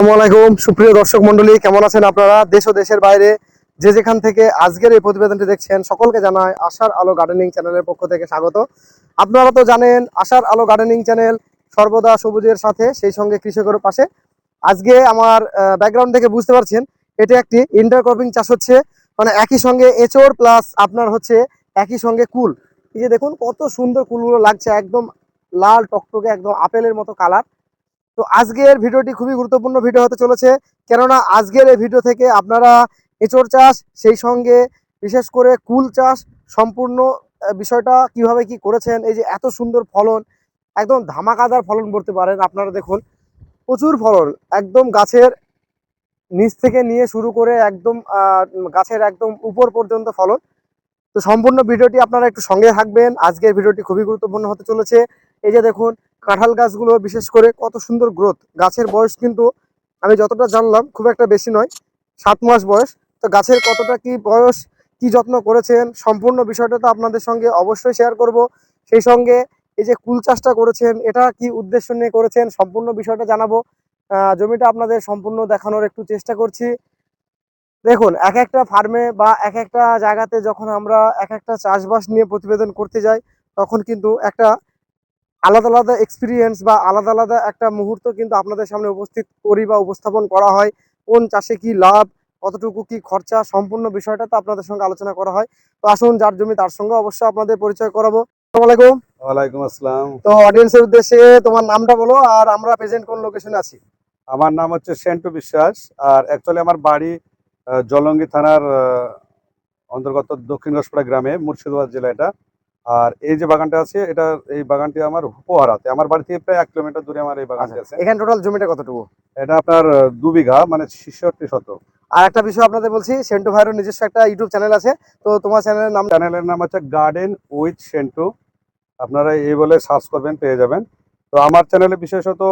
আসসালামাইকুম সুপ্রিয় দর্শক মন্ডলী কেমন আছেন আপনারা? দেশ ও দেশের বাইরে যে যেখান থেকে আজকের এই প্রতিবেদনটি দেখছেন, সকলকে জানায় আশার আলো গার্ডেনিং চ্যানেলের পক্ষ থেকে স্বাগত। আপনারা তো জানেন আশার আলো গার্ডেনিং চ্যানেল সর্বদা সবুজের সাথে, সেই সঙ্গে কৃষকের পাশে। আজকে আমার ব্যাকগ্রাউন্ড থেকে বুঝতে পারছেন, এটি একটি ইন্টারক্রপিং চাষ হচ্ছে। মানে একই সঙ্গে এচোর প্লাস আপনার হচ্ছে একই সঙ্গে কুল। এই যে দেখুন, কত সুন্দর কুলগুলো লাগছে, একদম লাল টকটকে, একদম আপেলের মতো কালার তো আজকের ভিডিওটি খুবই গুরুত্বপূর্ণ ভিডিও হতে চলেছে। কেননা আজকের এই ভিডিও থেকে আপনারা এঁচড় চাষ, সেই সঙ্গে বিশেষ করে কুল চাষ সম্পূর্ণ বিষয়টা কীভাবে কি করেছেন, এই যে এত সুন্দর ফলন, একদম ধামাকাদার ফলন করতে পারেন আপনারা দেখুন। প্রচুর ফলন, একদম গাছের নিচ থেকে নিয়ে শুরু করে একদম গাছের একদম উপর পর্যন্ত ফলন। তো সম্পূর্ণ ভিডিওটি আপনারা একটু সঙ্গে থাকবেন। আজকের ভিডিওটি খুবই গুরুত্বপূর্ণ হতে চলেছে। এই যে দেখুন, কাঁঠাল গাছগুলো বিশেষ করে কত সুন্দর গ্রোথ গাছের বয়স কিন্তু আমি যতটা জানলাম, খুব একটা বেশি নয়, সাত মাস বয়স। তো গাছের কতটা কি বয়স, কি যত্ন করেছেন, সম্পূর্ণ বিষয়টা তো আপনাদের সঙ্গে অবশ্যই শেয়ার করব। সেই সঙ্গে এই যে কুল চাষটা করেছেন, এটা কি উদ্দেশ্য নিয়ে করেছেন, সম্পূর্ণ বিষয়টা জানাব। জমিটা আপনাদের সম্পূর্ণ দেখানোর একটু চেষ্টা করছি। দেখুন, এক একটা ফার্মে বা এক একটা জায়গাতে যখন আমরা এক একটা চাষবাস নিয়ে প্রতিবেদন করতে যাই, তখন কিন্তু একটা আলাদা আলাদা এক্সপিরিয়েন্স বা আলাদা আলাদা একটা মুহূর্ত কিন্তু আপনাদের সামনে উপস্থিত করি বা উপস্থাপন করা হয়। কোন চাষে কি লাভ কতটুকু কি খরচা সম্পূর্ণ বিষয়টা তো আপনাদের সঙ্গে আলোচনা করা হয়। তো আসুন যার জমি তার সঙ্গে অবশ্যই আপনাদের পরিচয় করাবো। আসসালামু আলাইকুম। ওয়ালাইকুম আসসালাম। তো অডিয়েন্সের উদ্দেশ্যে তোমার নামটা বলো আর আমরা প্রেজেন্ট কোন লোকেশনে আছি? আমার নাম হচ্ছে সেন্টু বিশ্বাস আর অ্যাকচুয়ালি আমার বাড়ি জলঙ্গি থানার অন্তর্গত দক্ষিণ ঘোষপাড়া গ্রামে মুর্শিদাবাদ জেলা এটা। আর এই যে বাগানটা আছে এটা এই বাগানটি আমার উপহারাতে। আমার বাড়ি থেকে প্রায় এক কিলোমিটার দূরে আমার এই বাগানটি আছে। এখানে টোটাল জমিটা কতটুকু? এটা আপনার দু বিঘা মানে ছেষট্টি শতক। আর একটা বিষয় আপনাদের বলছি সেন্টু ভাইয়ের নিজস্ব একটা ইউটিউব চ্যানেল আছে তো তোমার চ্যানেলের নাম চ্যানেলের নাম হচ্ছে গার্ডেন উইথ সেন্টু আপনারা এই বলে সার্চ করবেন পেয়ে যাবেন। তো আমার চ্যানেলে বিশেষত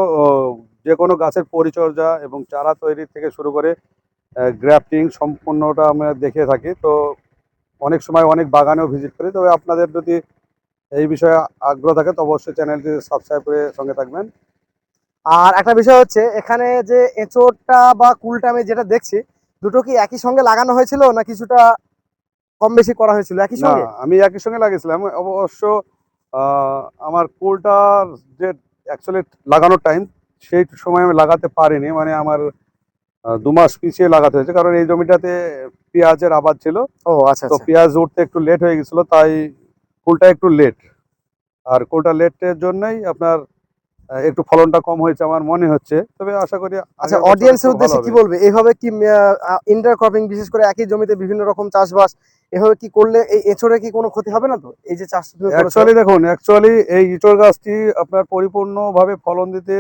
যে কোনো গাছের পরিচর্যা এবং চারা তৈরি থেকে শুরু করে গ্রাফটিং সম্পূর্ণটা আমরা দেখে থাকি। তো অনেক সময় অনেক বাগানেও ভিজিট করি। তবে আপনাদের যদি এই বিষয়ে আগ্রহ থাকে তো অবশ্যই চ্যানেলটি সাবস্ক্রাইব করে সঙ্গে থাকবেন। আর একটা বিষয় হচ্ছে এখানে যে এঁচোড়টা বা কুলটা আমি যেটা দেখছি দুটো কি একই সঙ্গে লাগানো হয়েছিল না কিছুটা কম বেশি করা হয়েছিল? একই সঙ্গে? আমি একই সঙ্গে লাগিয়েছিলাম। অবশ্য আমার কুলটার যে অ্যাকচুয়ালি লাগানোর টাইম সেই সময় আমি লাগাতে পারিনি। মানে আমার দু মাস পিছিয়ে লাগাতে হয়েছে। কারণ এই জমিটাতে পেঁয়াজের আবাদ ছিল। ও আচ্ছা তো আচ্ছা। পেঁয়াজ উঠতে একটু লেট হয়ে গেছিল তাই কুলটা একটু লেট আর কুলটা লেটের জন্যই আপনার একটু ফলনটা কম হয়েছে আমার মনে হচ্ছে। তবে আশা করি আচ্ছা অডিয়েন্সের উদ্দেশ্যে কি। বলবে? এইভাবে কি ইন্টার ক্রপিং বিশেষ করে একই জমিতে বিভিন্ন রকম চাষবাস এভাবে কি করলে এই এঁচোড়ে কি কোনো ক্ষতি হবে না তো? এই যে চাষ? অ্যাকচুয়ালি দেখুন অ্যাকচুয়ালি এই ইঁচড় গাছটি আপনার পরিপূর্ণভাবে ফলন দিতে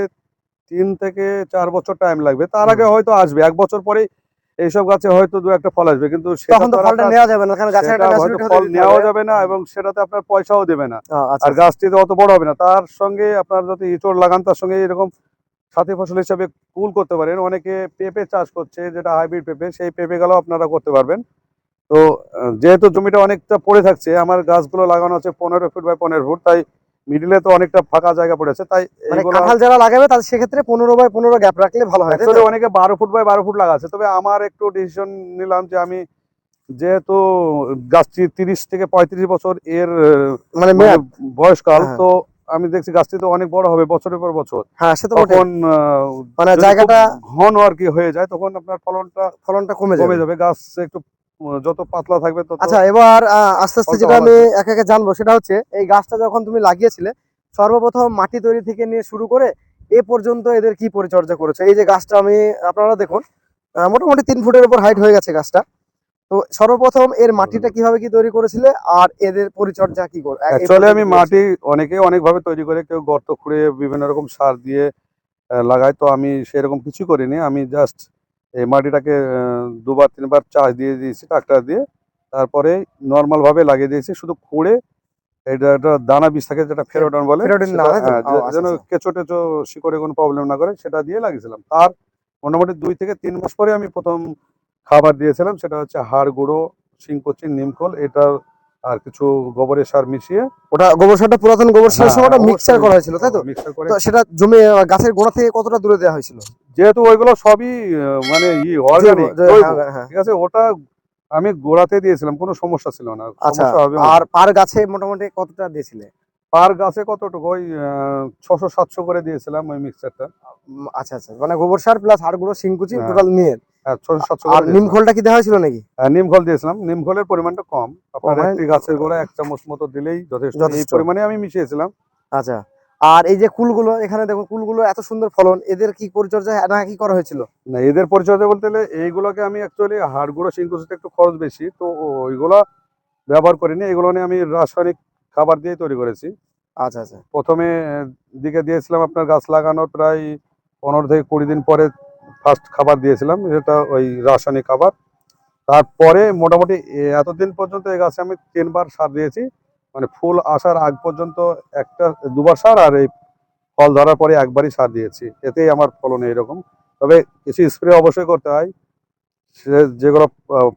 তিন থেকে চার বছর টাইম লাগবে। তার আগে হয়তো আসবে এক বছর পরে এইসব গাছে হয়তো দু একটা ফল আসবে কিন্তু তখন তো তো ফলটা নেওয়া যাবে না কারণ গাছের একটা হয়তো ফল নেওয়া যাবে না এবং সেটাতে আপনার পয়সাও দেবে না। আচ্ছা। আর গাছটি তো অত বড় হবে না তার সঙ্গে আপনার যদি ইঁচড় লাগান তার সঙ্গে এরকম সাথী ফসল হিসাবে কুল করতে পারেন। অনেকে পেঁপে চাষ করছে যেটা হাইব্রিড পেঁপে সেই পেঁপে গুলো আপনারা করতে পারবেন। তো যেহেতু জমিটা অনেকটা পড়ে থাকছে আমার গাছগুলো লাগানো হচ্ছে পনেরো ফুট বাই পনেরো ফুট তাই মিডিলে তো অনেকটা ফাঁকা জায়গা পড়েছে তাই মানে কাঁঠাল যারা লাগাবে তাদের সেক্ষেত্রে পনেরো বাই পনেরো গ্যাপ রাখলে ভালো হয় অনেকে বারো ফুট বাই বারো ফুট লাগাচ্ছে তবে আমার একটু ডিসিশন নিলাম যে আমি যেহেতু গাছটি তিরিশ থেকে পঁয়ত্রিশ বছর এর মানে মানে বয়সকাল হ্যাঁ। তো আমি দেখছি গাছটি তো অনেক বড় হবে বছরের পর বছর হ্যাঁ সে তো। তখন মানে জায়গাটা ঘন আর কি হয়ে যায় তখন আপনার ফলনটা ফলনটা কমে কমে যাবে গাছ একটু যত পাতলা থাকবে তত আচ্ছা এবার আস্তে আস্তে যেটা আমি একে একে জানব সেটা হচ্ছে এই গাছটা যখন তুমি লাগিয়েছিলে সর্বপ্রথম মাটি তৈরি থেকে নিয়ে শুরু করে এ পর্যন্ত এদের কি পরিচর্যা করেছ? এই যে গাছটা আমি আপনারা দেখুন মোটামুটি তিন ফুটের উপর হাইট হয়ে গেছে গাছটা। তো সর্বপ্রথম এর মাটিটা কীভাবে কি তৈরি করেছিলে আর এদের পরিচর্যা কি করে অ্যাকচুয়ালি আমি মাটি অনেকে অনেকভাবে তৈরি করে কেউ গর্ত খুঁড়ে বিভিন্ন রকম সার দিয়ে লাগায় তো আমি সেরকম কিছু করিনি। আমি জাস্ট এই মাটিটাকে দুবার তিনবার চাষ দিয়ে দিয়েছি ট্রাক্টর দিয়ে। তারপরে নর্মাল ভাবে লাগিয়ে দিয়েছি শুধু খুঁড়ে এটা একটা দানা বীজ থাকে যেটা ফেরোডন বলে? হ্যাঁ, আচ্ছা, যেন আচ্ছা। কেঁচো টেচো শিকড়ে কোনো প্রবলেম না করে সেটা দিয়ে লাগিয়েছিলাম। তার মোটামুটি দুই থেকে তিন মাস পরে আমি প্রথম খাবার দিয়েছিলাম সেটা হচ্ছে হাড় গুঁড়ো শিংকুচি নিমখোল এটা আর কিছু গোবরের সার মিশিয়ে। ওটা গোবর সারটা পুরাতন গোবর সারের হ্যাঁ, সময় অবশ্যই মিক্সচার করা হয়েছিল তাই তো? মিক্সার করে সেটা জমি গাছের গোড়া থেকে কতটা দূরে দেওয়া হয়েছিল? যেহেতু ওইগুলো সবই মানে ই অর্গানিক হ্যাঁ, হ্যাঁ। ঠিক আছে ওটা আমি গোড়াতে দিয়েছিলাম কোনো সমস্যা ছিল না আচ্ছা আর পার গাছে মোটামুটি কতটা দিয়েছিলে? পার গাছে কতটুকু? ওই ছশো সাতশো করে দিয়েছিলাম ওই মিক্সচারটা আচ্ছা আচ্ছা মানে গোবর সার প্লাস হাড়গুলো শিংকুচি হ্যাঁ। টোটাল নিয়ে। হ্যাঁ ছশো সাতশো আর কি দেওয়া হয়েছিল নাকি? দিয়েছিলাম। পরিমাণটা কম। আপনার একটি গাছের গোড়া এক চামচ মতো দিলেই যথেষ্ট। এই যথেষ্ট। পরিমাণে আমি মিশিয়েছিলাম। আচ্ছা। আর এই যে কুলগুলো এখানে দেখো কুলগুলো এত সুন্দর ফলন এদের কি পরিচর্যা না কি করা হয়েছিল? না এদের পরিচর্যা বলতে গেলে এইগুলোকে আমি অ্যাকচুয়ালি হাড় গুঁড়ো শিংকুচিতে একটু খরচ বেশি তো ওইগুলো ব্যবহার করিনি এগুলো নিয়ে আমি রাসায়নিক খাবার দিয়ে তৈরি করেছি। আচ্ছা আচ্ছা। প্রথমে দিকে দিয়েছিলাম আপনার গাছ লাগানোর প্রায় পনেরো থেকে কুড়ি দিন পরে ফার্স্ট খাবার দিয়েছিলাম যেটা ওই রাসায়নিক খাবার। তারপরে মোটামুটি এতদিন পর্যন্ত এই গাছে আমি তিনবার সার দিয়েছি মানে ফুল আসার আগ পর্যন্ত একটা দুবার সার আর এই ফল ধরার পরে একবারই সার দিয়েছি। এতেই আমার ফলন এইরকম। তবে কিছু স্প্রে অবশ্যই করতে হয়। সে যেগুলো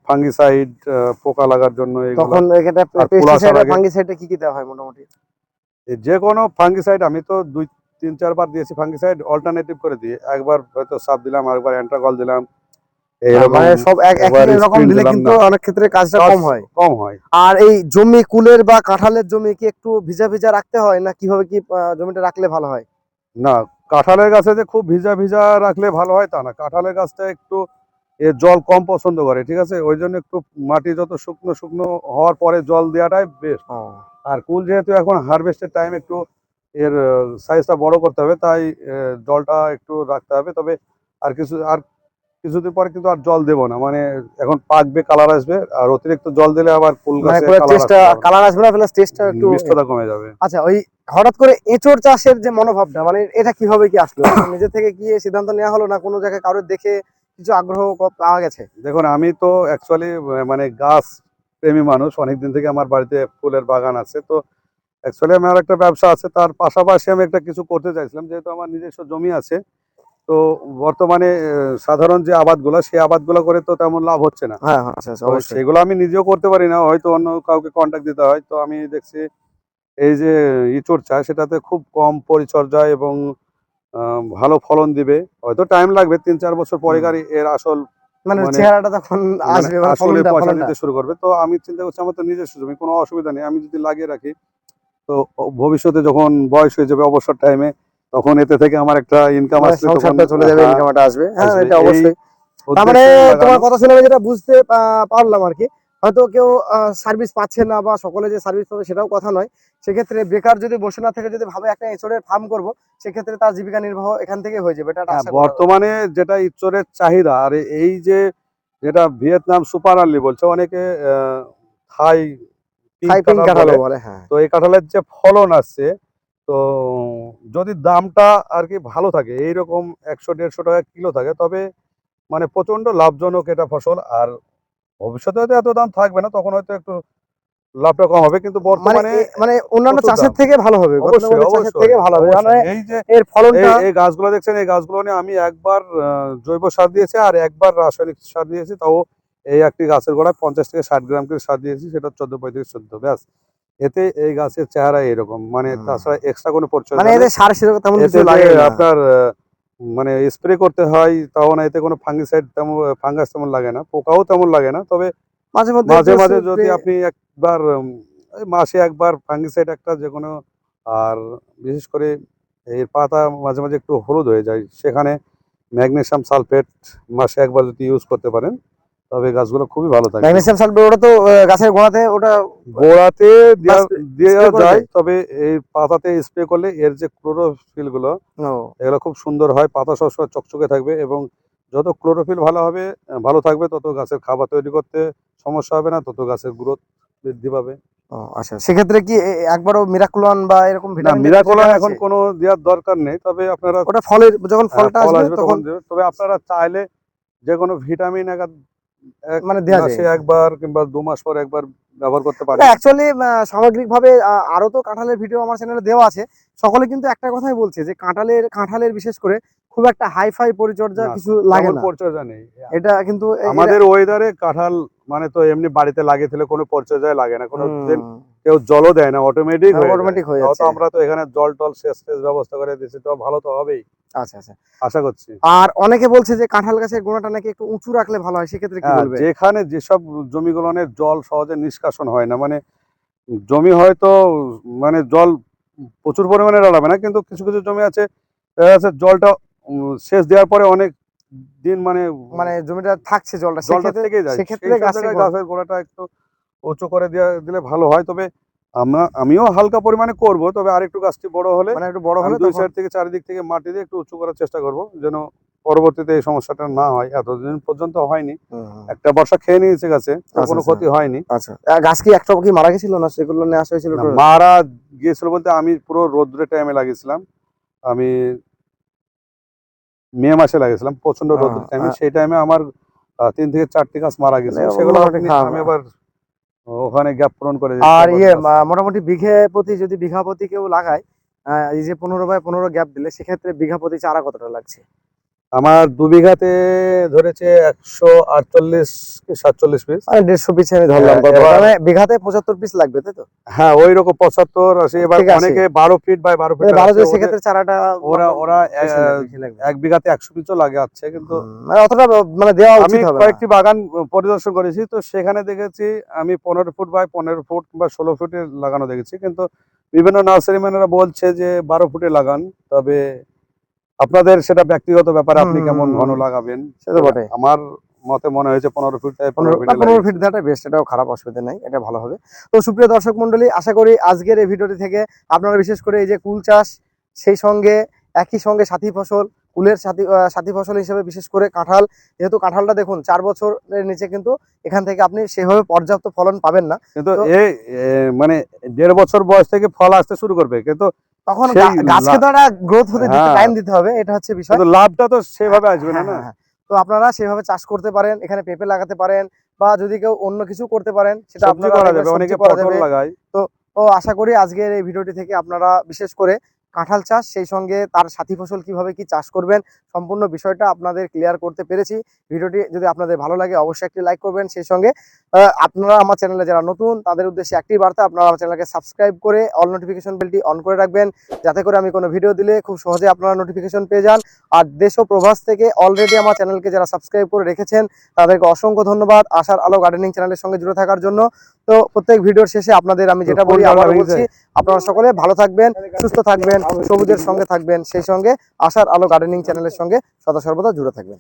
ফাঙ্গিসাইড পোকা লাগার জন্য তখন এটা পেস্টিসাইড ফাঙ্গিসাইডে কি কি দেওয়া হয় মোটামুটি? যে কোনো ফাঙ্গিসাইড আমি তো দুই তিন চারবার দিয়েছি ফাঙ্গিসাইড অল্টারনেটিভ করে দিয়ে। একবার হয়তো সাপ দিলাম আরেকবার অ্যান্ট্রাকল দিলাম। মানে সব এক একই রকম দিলে কিন্তু অনেক ক্ষেত্রে কাজটা কম হয়। কম হয়। আর এই জমি কুলের বা কাঁঠালের জমি কি একটু ভিজা ভিজা রাখতে হয় না কীভাবে কি জমিটা রাখলে ভালো হয়? না কাঁঠালের গাছে যে খুব ভিজা ভিজা রাখলে ভালো হয় তা না। কাঁঠালের গাছটা একটু জল কম পছন্দ করে ঠিক আছে? ওই জন্য একটু মাটি যত শুকনো শুকনো হওয়ার পরে জল দেওয়াটাই বেস্ট আর কুল যেহেতু এখন হারভেস্টের টাইম একটু এর সাইজটা বড় করতে হবে তাই জলটা একটু রাখতে হবে। তবে আর কিছু আর কিছুদিন পরে কিন্তু আর জল দেবো না। মানে এখন পাকবে কালার আসবে আর অতিরিক্ত জল দিলে আবার ফুল মানে গাছে। কালার আসবে। না প্লাস টেস্টটা একটু মিষ্টতা কমে যাবে। আচ্ছা ওই হঠাৎ করে এঁচড় চাষের যে মনোভাবটা মানে এটা কীভাবে কি আসলো? নিজে থেকে কি সিদ্ধান্ত নেওয়া হলো না কোনো জায়গায় কারোর দেখে কিছু আগ্রহ পাওয়া গেছে? দেখুন আমি তো অ্যাকচুয়ালি মানে গাছ প্রেমী মানুষ অনেকদিন থেকে আমার বাড়িতে ফুলের বাগান আছে তো অ্যাকচুয়ালি আমার একটা ব্যবসা আছে তার পাশাপাশি আমি একটা কিছু করতে চাইছিলাম যেহেতু আমার নিজস্ব জমি আছে তো বর্তমানে সাধারণ যে আবাদগুলো সেই আবাদগুলো করে তো তেমন লাভ হচ্ছে না। হ্যাঁ হ্যাঁ অবশ্যই। সেগুলো আমি নিজেও করতে পারি না হয়তো অন্য কাউকে কন্ট্যাক্ট দিতে হয়। তো আমি দেখছি এই যে ইঁচড় চাষ সেটাতে খুব কম পরিচর্যা এবং ভালো ফলন দিবে। হয়তো টাইম লাগবে তিন চার বছর পরে গাড়ি এর আসল মানে মানে- চেহারাটা তখন আসবে মানে আসলে ফলনটা পয়সা দিতে শুরু করবে। তো আমি চিন্তা করছি আমার তো নিজস্ব জমি কোনো অসুবিধা নেই। আমি যদি লাগিয়ে রাখি তো ভবিষ্যতে যখন বয়স হয়ে যাবে অবসর টাইমে তখন এতে থেকে আমার একটা ইনকাম মানে আসবে সংসারটা চলে যাবে ইনকামটা আসবে। হ্যাঁ এটা অবশ্যই। তার মানে তোমার কথা শুনে আমি যেটা বুঝতে পারলাম আর কি। হয়তো কেউ সার্ভিস পাচ্ছে না বা সকলে যে সার্ভিস পাবে সেটাও কথা নয়। সেক্ষেত্রে বেকার যদি বসে না থেকে যদি ভাবে একটা এঁচড়ের ফার্ম করব সেক্ষেত্রে তার জীবিকা নির্বাহ এখান থেকে হয়ে যাবে। এটা হ্যাঁ, বর্তমানে যেটা ইচ্চরের চাহিদা আর এই যে যেটা ভিয়েতনাম সুপার আর্লি বলছে অনেকে। বলে হ্যাঁ। তো এই কাঁঠালের যে ফলন আসছে তো যদি দামটা আর কি ভালো থাকে এইরকম একশো দেড়শো টাকা কিলো থাকে তবে মানে প্রচণ্ড লাভজনক এটা ফসল। আর ভবিষ্যতে হয়তো এত দাম থাকবে না তখন হয়তো একটু লাভটা কম হবে কিন্তু মানে বর্তমানে মানে অন্যান্য চাষের থেকে ভালো হবে অবশ্যই অবশ্যই থেকে ভালো হবে। মানে এই যে এর ফলনটা এই গাছগুলো দেখছেন এই গাছগুলো নিয়ে আমি একবার জৈব সার দিয়েছি আর একবার রাসায়নিক সার দিয়েছি তাও এই একটি গাছের গোড়ায় পঞ্চাশ থেকে ষাট গ্রাম করে সার দিয়েছি সেটা চোদ্দ পঁয়ত্রিশ চোদ্দ ব্যাস। এতে এই গাছের চেহারা এরকম মানে তাছাড়া এক্সট্রা কোনো পরিচর্যা মানে। এদের সার সেরকম তেমন কিছু লাগে আপনার মানে স্প্রে করতে হয় তাও না এতে কোনো ফাঙ্গিসাইড তেমন ফাঙ্গাস তেমন লাগে না পোকাও তেমন লাগে না তবে মাঝে মধ্যে মাঝে মাঝে যদি আপনি একবার মাসে একবার ফাঙ্গিসাইড একটা যে কোনো আর বিশেষ করে এর পাতা মাঝে মাঝে একটু হলুদ হয়ে যায় সেখানে ম্যাগনেসিয়াম সালফেট মাসে একবার যদি ইউজ করতে পারেন তবে গাছগুলো খুবই ভালো থাকে। ম্যাগনেসিয়াম সালফেট ওটা তো গাছের গোড়াতে ওটা গোড়াতে দেওয়া যায়? তবে এই পাতাতে স্প্রে করলে এর যে ক্লোরোফিলগুলো এগুলো খুব সুন্দর হয় পাতা সবসময় চকচকে থাকবে এবং যত ক্লোরোফিল ভালো হবে ভালো থাকবে তত গাছের খাবার তৈরি করতে সমস্যা হবে না তত গাছের গ্রোথ বৃদ্ধি পাবে। আচ্ছা সেক্ষেত্রে কি একবারও মিরাকুলন বা এরকম ভিটামিন মিরাকোলা এখন কোনো দেওয়ার দরকার নেই তবে আপনারা ওটা ফলের যখন ফলটা ফল আসবে তখন তবে আপনারা চাইলে যে কোনো ভিটামিন এক মানে দেয়া যায়। একবার কিংবা দু মাস পর একবার ব্যবহার করতে পারে। অ্যাকচুয়ালি সামগ্রিকভাবে আরও তো কাঁঠালের ভিডিও আমার চ্যানেলে দেওয়া আছে। সকলে কিন্তু একটা কথাই বলছে যে কাঁঠালের কাঁঠালের বিশেষ করে খুব একটা হাই ফাই পরিচর্যা কিছু লাগে না। পরিচর্যা নেই। এটা কিন্তু আমাদের ওয়েদারে কাঁঠাল মানে তো এমনি বাড়িতে লাগিয়ে দিলে কোনো পরিচর্যায় লাগে না কোনো কেউ জলও দেয় না অটোমেটিক automatic হয়ে তো যাচ্ছে। আমরা তো এখানে জল টল সেচ টেচ ব্যবস্থা করে দিয়েছি তো ভালো তো হবেই। আচ্ছা আচ্ছা। আশা করছি। আর অনেকে বলছে যে কাঁঠাল গাছের গোড়াটা নাকি একটু উঁচু রাখলে ভালো হয় সেক্ষেত্রে কি হ্যাঁ, বলবে? যেখানে যেসব জমিগুলোনের জল সহজে নিষ্কাশন হয় না মানে জমি হয়তো মানে জল প্রচুর পরিমাণে দাঁড়াবে না কিন্তু কিছু কিছু জমি আছে জলটা সেচ দেওয়ার পরে অনেক দিন মানে মানে জমিটা থাকছে জলটা জলটা থেকে যায়। সেক্ষেত্রে গাছের গোড়াটা একটু উঁচু করে দেওয়া দিলে ভালো হয়। তবে আমরা আমিও হালকা পরিমাণে করব তবে আরেকটু গাছটি বড় হলে মানে একটু বড় হলে দুই সাইড থেকে চারিদিক থেকে মাটি দিয়ে একটু উঁচু করার চেষ্টা করব যেন পরবর্তীতে এই সমস্যাটা না হয়। এতদিন পর্যন্ত হয়নি। একটা বর্ষা খেয়ে নিয়েছে গাছে আচ্ছা, কোনো আচ্ছা। ক্ষতি হয়নি। আচ্ছা। গাছ কি একটা কি মারা গেছিল না সেগুলো নিয়ে আসা হয়েছিল মারা গিয়েছিল বলতে আমি পুরো রোদ্রের টাইমে লাগিয়েছিলাম। আমি মে মাসে লাগিয়েছিলাম প্রচণ্ড রোদ টাইমে সেই টাইমে আমার তিন থেকে চারটি গাছ মারা গেছে। মানে সেগুলো আমি-। আবার ওখানে গ্যাপ পূরণ করে আর ইয়ে মোটামুটি বিঘে প্রতি যদি বিঘা প্রতি কেউ লাগায় এই যে পনেরো বাই পনেরো গ্যাপ দিলে সেক্ষেত্রে বিঘা প্রতি চারা কতটা লাগছে? আমার দু বিঘাতে ধরেছে একশো আটচল্লিশ কি সাতচল্লিশ পিস মানে দেড়শো পিস আমি ধরলাম হ্যাঁ, মানে বিঘাতে পঁচাত্তর পিস লাগবে তাই তো হ্যাঁ ওই রকম পঁচাত্তর আশি এবার অনেকে বারো ফিট বাই বারো ফিট মানে বারো সেক্ষেত্রে চারাটা ওরা ওরা। এক বিঘাতে একশো পিসও লাগে আছে কিন্তু মানে অতটা মানে দেওয়া আমি। কয়েকটি বাগান পরিদর্শন করেছি তো সেখানে দেখেছি আমি পনেরো ফুট বাই পনেরো ফুট বা ষোলো ফুটে লাগানো দেখেছি কিন্তু বিভিন্ন নার্সারি ম্যানেরা বলছে যে বারো ফুটে লাগান তবে আপনাদের সেটা ব্যক্তিগত ব্যাপারে আপনি কেমন ঘন লাগাবেন সে তো বটে। আমার মতে মনে হয়েছে পনেরো ফুট পনেরো ফিট দেওয়াটা বেস্ট এটাও খারাপ অসুবিধা নাই এটা ভালো হবে। তো সুপ্রিয় দর্শক মন্ডলী আশা করি আজকের এই ভিডিওটি থেকে আপনারা বিশেষ করে এই যে কুল চাষ সেই সঙ্গে একই সঙ্গে সাথী ফসল কুলের সাথী সাথী ফসল হিসেবে বিশেষ করে কাঁঠাল যেহেতু কাঁঠালটা দেখুন চার বছরের নিচে কিন্তু এখান থেকে আপনি সেভাবে পর্যাপ্ত ফলন পাবেন না। কিন্তু এই মানে দেড় বছর বয়স থেকে ফল আসতে শুরু করবে কিন্তু তখন গাছকে তো একটা গ্রোথ হতে দিতে হ্যাঁ। টাইম দিতে হবে এটা হচ্ছে বিষয় তো লাভটা তো সেভাবে আসবে না হ্যাঁ, হ্যাঁ, হ্যাঁ। তো আপনারা সেভাবে চাষ করতে পারেন এখানে পেঁপে লাগাতে পারেন বা যদি কেউ অন্য কিছু করতে পারেন সেটা আপনারা করা যাবে অনেকে পটল লাগায় তো আশা করি আজকের এই ভিডিওটি থেকে আপনারা বিশেষ করে কাঁঠাল চাষ সেই সঙ্গে তার সাথী ফসল কীভাবে কি চাষ করবেন সম্পূর্ণ বিষয়টা আপনাদের ক্লিয়ার করতে পেরেছি। ভিডিওটি যদি আপনাদের ভালো লাগে অবশ্যই একটি লাইক করবেন। সেই সঙ্গে আপনারা আমার চ্যানেলে যারা নতুন তাদের উদ্দেশ্যে একটি বার্তা আপনারা আমার চ্যানেলকে সাবস্ক্রাইব করে অল নোটিফিকেশন বেলটি অন করে রাখবেন। যাতে করে আমি কোনো ভিডিও দিলে খুব সহজে আপনারা নোটিফিকেশন পেয়ে যান। আর দেশ ও প্রবাস থেকে অলরেডি আমার চ্যানেলকে যারা সাবস্ক্রাইব করে রেখেছেন তাদেরকে অসংখ্য ধন্যবাদ। আশার আলো গার্ডেনিং চ্যানেলের সঙ্গে জুড়ে থাকার জন্য। তো প্রত্যেক ভিডিওর শেষে আপনাদের আমি যেটা বলি জায়গায় বলছি আপনারা সকলে ভালো থাকবেন, সুস্থ থাকবেন, সবুজের সঙ্গে থাকবেন, সেই সঙ্গে আশার আলো গার্ডেনিং চ্যানেলের সঙ্গে সদা সর্বদা জুড়ে থাকবেন।